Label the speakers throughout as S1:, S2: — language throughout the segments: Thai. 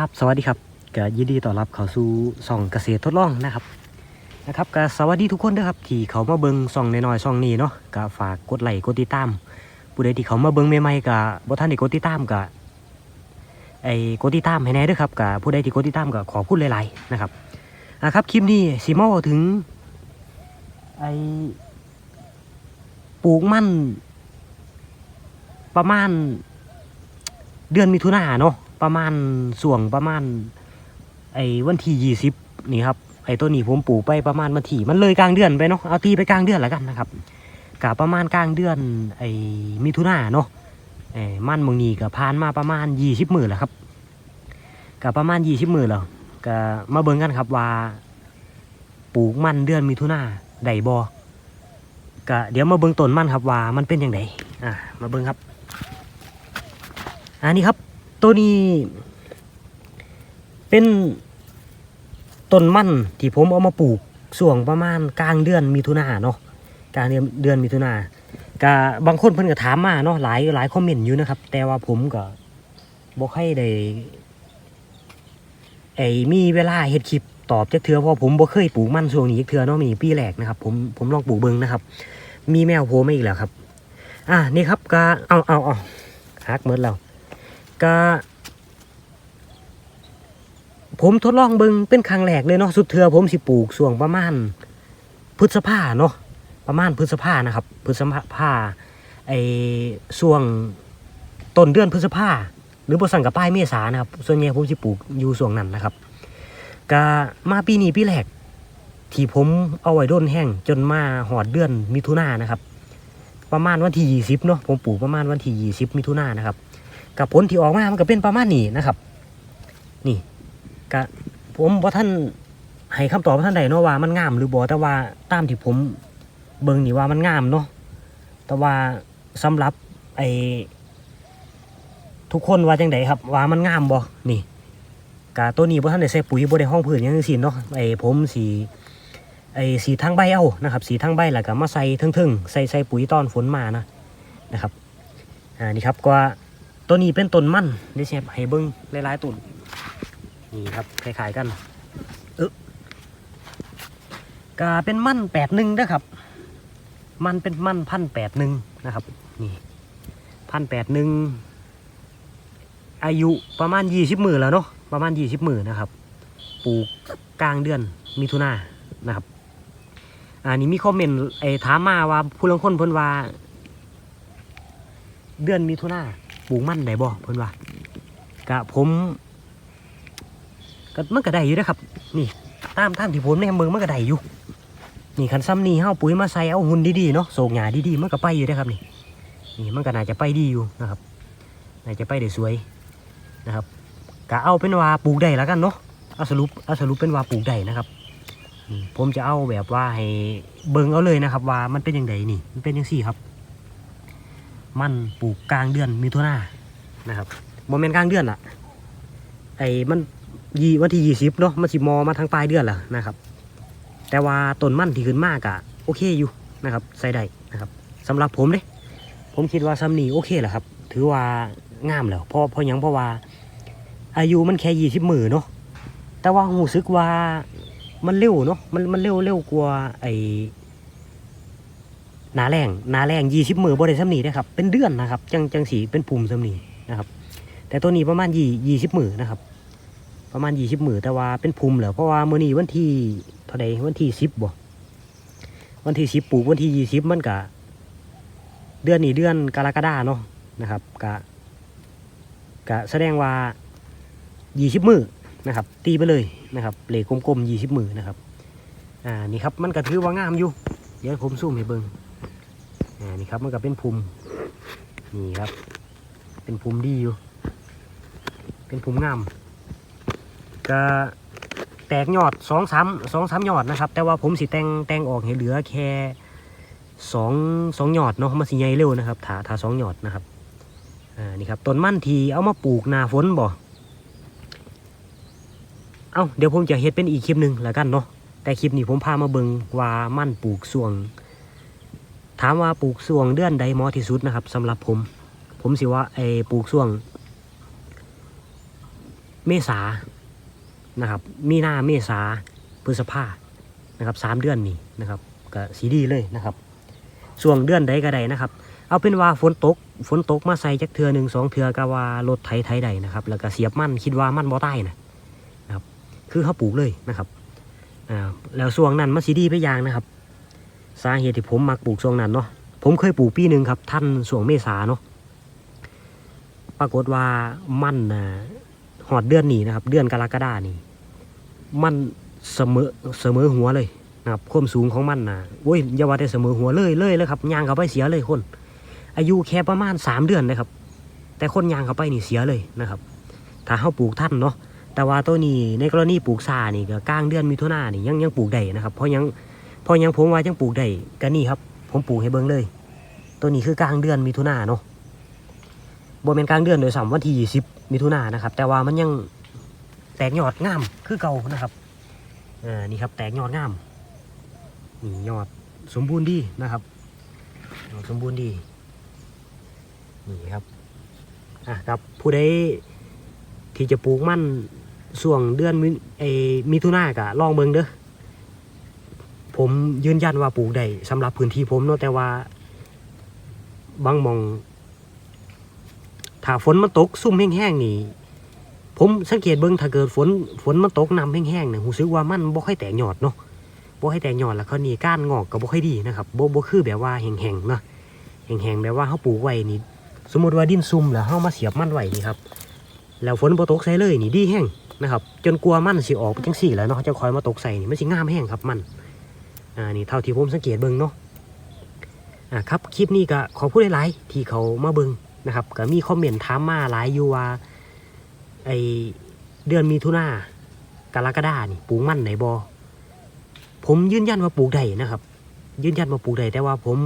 S1: ครับสวัสดีครับก็ยินดีต้อนรับเข้าสู่ส่องเกษตรทดลองนะครับนะครับก็สวัสดีทุกคนด้วยครับที่เขามาเบิงส่องน้อยๆส่องนี้เนาะก็ฝากกดไลค์กดติดตามผู้ใดที่เขามาเบิงใหม่ๆก็บ่ทันได้กดติดตามก็ไอ้กดติดตามให้แน่ด้วยครับก็ผู้ใดที่กดติดตามก็ขอพูดหลายๆนะครับนะครับคลิปนี้สิมาเว้าถึงไอ้ปลูกมันประมาณเดือนมิถุนาเนาะ ประมาณส่วงประมาณ ไอ้วันที่ยี่สิบนี่ครับไอ้ตัวนี้ผมปลูกไปประมาณวันที่มันเลยกลางเดือนไปเนาะเอาตีไปกลางเดือนแล้วกันนะครับกะประมาณกลางเดือนไอ้มิถุนาเนาะไอ้มันมงนี้ก็ผ่านมาประมาณยี่สิบหมื่นแล้วครับกะประมาณยี่สิบหมื่นแล้วก็มาเบิ่งกันครับว่าปลูกมันเดือนมิถุนาได้บอกะเดี๋ยวมาเบิ่งต้นมันครับว่ามันเป็นอยังไงอะมาเบิ่งครับอันนี้ครับ ตัวนี้ เป็นต้นมันที่ผมเอามาปลูกส่วงประมาณกลางเดือนมิถุนาเนาะกลางเดือนเดือนมิถุนากะบางคนเพิ่นก็ถามมาเนาะหลายหลายคอมเมนต์อยู่นะครับ แต่ว่าผมก็บ่ค่อยได้ไอ้มีเวลาเฮ็ดคลิปตอบจักเทื่อเพราะผมบ่เคยปลูกมันช่วงนี้จักเทื่อเนาะมีปีแรกนะครับ ผมผมลองปลูกเบิ่งนะครับ มีแมวโผล่มาอีกแล้วครับ อ่านี่ครับก็เอาเอาเอาฮักหมดแล้ว ก็ผมทดลองเบิงเป็นครั้งแรกเลยเนาะสุดเทือผมสิปลูกส่วงประมาณพฤษภาเนาะประมาณพฤษภานะครับพฤษภาไอ้ส่วงต้นเดือนพฤษภาหรือบสั่งกับป้ายเมษานะครับ ส่วนใหญ่ผมสิปลูกอยู่ส่วงนั้นนะครับก็มาปีนี้ปีแรกที่ผมเอาไว้ด้นแห้งจนมาหอดเดือนมิถุนายนนะครับ ประมาณวันที่ยี่สิบเนาะผมปลูกประมาณวันที่ยี่สิบมิถุนายนนะครับ กับผลที่ออกมา มันก็เป็นประมาณนี้นะครับ นี่ก็ผมว่าท่านให้คำตอบว่าท่านใดเนาะว่ามันงามหรือบ่แต่ว่าตามที่ผมเบิ่งนี่ว่ามันงามเนาะแต่ว่าสำหรับไอ้ทุกคนว่าจังไดครับ ว่ามันงามบ่นี่กะตัวนี้บ่ท่านได้ใส่ปุ๋ยบ่ได้ห้องพื้นยังจังซี่เนาะไอ้ผมสีไอ้สีทางใบเอานะครับ สีทางใบแล้วก็มาใส่ทึ่งๆใส่ใส่ปุ๋ยตอนฝนมานะนะครับอ่านี่ครับก็ ตัวนี้เป็นต้นมันเดี๋ยวเชฟให้เบิ้งหลายๆต้นนี่ครับคล้ายๆกันเออก็เป็นมันแปดหนึ่งนะครับ มันเป็นมันพันแปดหนึ่งนะครับนี่พันแปดหนึ่งอายุประมาณยี่สิบมือแล้วเนาะประมาณยี่สิบมือนะครับปลูกกลางเดือนมิถุนานะครับอันนี้มีคอมเมนต์ไอ้ถามมาว่าผู้ลางคนเพิ่นว่า เดือนมิถุนา ปลูกมันได้บ่เพิ่นว่ากะผมก็มันก็ได้อยู่นะครับ นี่ตามตามที่ผมในเมืองมันก็ได้อยู่นี่คันซ้ำนี่เฮาปุ๋ยมาใส่เอาหุ่นดีๆเนาะโศกหญ้าดีๆมันก็ไปอยู่ได้ครับนี่นี่มันก็น่าจะไปดีอยู่นะครับน่าจะไปได้สวยนะครับกะเอาเป็นว่าปลูกได้แล้วกันเนาะเอาสรุปเอาสรุปเป็นว่าปลูกได้นะครับผมจะเอาแบบว่าให้เบิ่งเอาเลยนะครับ ว่ามันเป็นยังไงนี่มันเป็นยังสี่ครับ มันปลูกกลางเดือนมิถุนานะครับโมเมนต์กลางเดือนล่ะไอ้มันยีวันที่ยี่สิบเนาะมันสิมอมาทางปลายเดือนล่ะนะครับ แต่ว่าต้นมันที่ขึ้นมากอะโอเคอยู่นะครับใส่ได้นะครับสำหรับผมเด้ผมคิดว่าซัมนี่โอเคแหละครับ ถือว่างามแล้วเพราะเพราะยังเพราะว่า อายุมันแค่ยี่สิบหมือเนาะแต่ว่าหูซึกว่ามันเร็วเนาะมันมันเร็วเร็วกว่าไอ หนาแรงหนาแรงยี่สิบมือบริษัทนี้นะครับ เป็นเดือนนะครับ จังจังสีเป็นปุ่มสำนีนะครับ แต่ตัวนี้ประมาณยี่ยี่สิบมือนะครับ ประมาณยี่สิบมือแต่ว่าเป็นภูมิเหรอเพราะว่ามือนี้วันที่เท่าใดวันที่สิบบ่วันที่สิบปลูกวันที่ยี่สิบมันกะเดือนนี้เดือนกรกฎาเนาะนะครับกะกะแสดงว่ายี่สิบมือนะครับ ตีไปเลยนะครับเหล็กกลมๆยี่สิบมือนะครับอ่านี่ครับมันก็ถือว่างามอยู่เดี๋ยวผมซูมให้เบิ่งอ่า นี่ครับมันก็เป็นภูมินี่ครับ เป็นภูมิดีอยู่ เป็นภูมิงามก็แตกยอดสองสามสองสามยอดนะครับ แต่ว่าผมสิแตงแตงออกให้เหลือแค่สองสองยอดเนาะมันสิใหญ่เร็วนะครับถาถาสองยอดนะครับอ่านี่ครับต้นมันทีเอามาปลูกนาฝนบ่เอาเดี๋ยวผมจะเฮ็ดเป็นอีกคลิปหนึ่งแล้วกันเนาะแต่คลิปนี้ผมพามาเบิงว่ามันปลูกส่วงามว่าปลูกส่วงเดือนใดเหมาะที่สุดนะครับสำหรับผม ผมสิว่าไอ้ปลูกส่วง เมษานะครับ มีหน้าเมษาพฤษภานะครับสามเดือนนี้นะครับก็สีดีเลยนะครับช่วงเดือนใดก็ได้นะครับ เอาเป็นว่าฝนตกฝนตกมาใส่จักเทือหนึ่งสองเทือก็ว่ารถไถไถใดนะครับ แล้วก็เสียบมั่นคิดว่ามั่นบ่ใต้นะนะครับ คือเขาปลูกเลยนะครับอ่าแล้วช่วงนั้นมันสีดีไปอย่างนะครับ สาเหตุที่ผมมักปลูกช่วงนั้นเนาะผมเคยปลูกปีหนึ่งครับ ท่านช่วงเมษาเนาะปรากฏว่ามันนะหอดเดือนนี้นะครับ เดือนกรกฎานี่ มันเสมอเสมอหัวเลยนะครับความสูงของมันนะโอ้ยอย่าว่าแต่เสมอหัวเลยเลยเลยครับยางเขาไปเสียเลยคน อายุแค่ประมาณสามเดือนนะครับ แต่คนยางเขาไปนี่เสียเลยนะครับ ถ้าเขาปลูกท่านเนาะแต่ว่าตัวนี้ในกรณีปลูกซานี่ก็กลางเดือนมิถุนายนนี่ยังยังปลูกได้นะครับ เพราะยัง พราะยังผมว่ายังปลูกได้ก็นี่ครับ ผมปลูกให้เบิ่งเลย ตัวนี้คือกลางเดือนมิถุนาเนาะบ่เป็นกลางเดือนโดยสามวันที่ยี่สิบมิถุนานะครับ แต่ว่ามันยังแตกยอดงามคือเก่านะครับอ่านี่ครับ แตกยอดงามนี่ยอดสมบูรณ์ดีนะครับยอดสมบูรณ์ดีนี่ครับอะครับผู้ใดที่จะปลูกมันช่วงเดือนมิไอมิถุนากะลองเบิ่งเด้อ ผมยืนยันว่าปลูกได้สำหรับพื้นที่ผมเนาะแต่ว่า บางมอง ถ้าฝนมันตกซุ่มแห้งๆนี่ผมสังเกตเบิ่งถ้าเกิดฝนฝนมันตกน้ำแห้งๆเนี่ยรู้สึกว่ามันบ่ค่อยแตกยอดเนาะบ่ค่อยแตกยอดแล้วเขานี่ก้านงอกก็บ่ค่อยดีนะครับบ่บ่คือแบบว่าแห้งๆเนาะแห้งๆแบบว่าเขาปลูกไว้นี่สมมติว่าดินซุ่มแล้วเฮามาเสียบมันไว้นี่ครับแล้วฝนบ่ตกใส่เลยนี่ดีแห้งนะครับ จนกลัวมันสิออกจังซี่แล้วเนาะจะคอยมาตกใส่นี่มันสิงามแห้งครับมัน อ่านี่เท่าที่ผมสังเกตเบิ่งเนาะอ่าครับคลิปนี้ก็ขอพูดหลายๆที่เขามาเบิ่งนะครับก็มีคอมเมนต์ถามมาหลายอยู่ว่าไอเดือนมีทุนากรกฎานี่ปลูกมันไหนบอผมยืนยันว่าปลูกได้นะครับ ยืนยันว่าปลูกได้แต่ว่าผม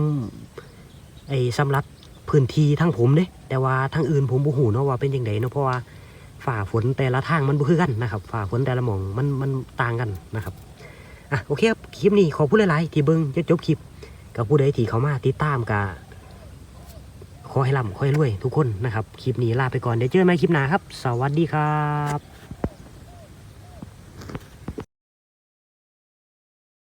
S1: ไอสำหรับพื้นที่ทั้งผมเด้แต่ว่าทั้งอื่นผมบ่ฮู้เนาะว่าเป็นจังไดเนาะเพราะว่าฝ่าฝนแต่ละทางมันบ่คือกันนะครับ ฝ่าฝนแต่ละหม่องมันมันต่างกันนะครับ อะโอเคครับคลิปนี้ขอพูดหลายๆที่เบิ้งจนจบคลิปกับผู้ใดที่เขามาติดตามกับขอให้ร่ำขอให้รวยทุกคนนะครับ คลิปนี้ลาไปก่อนเดี๋ยวเจอกันใหม่คลิปหน้าครับ สวัสดีครับ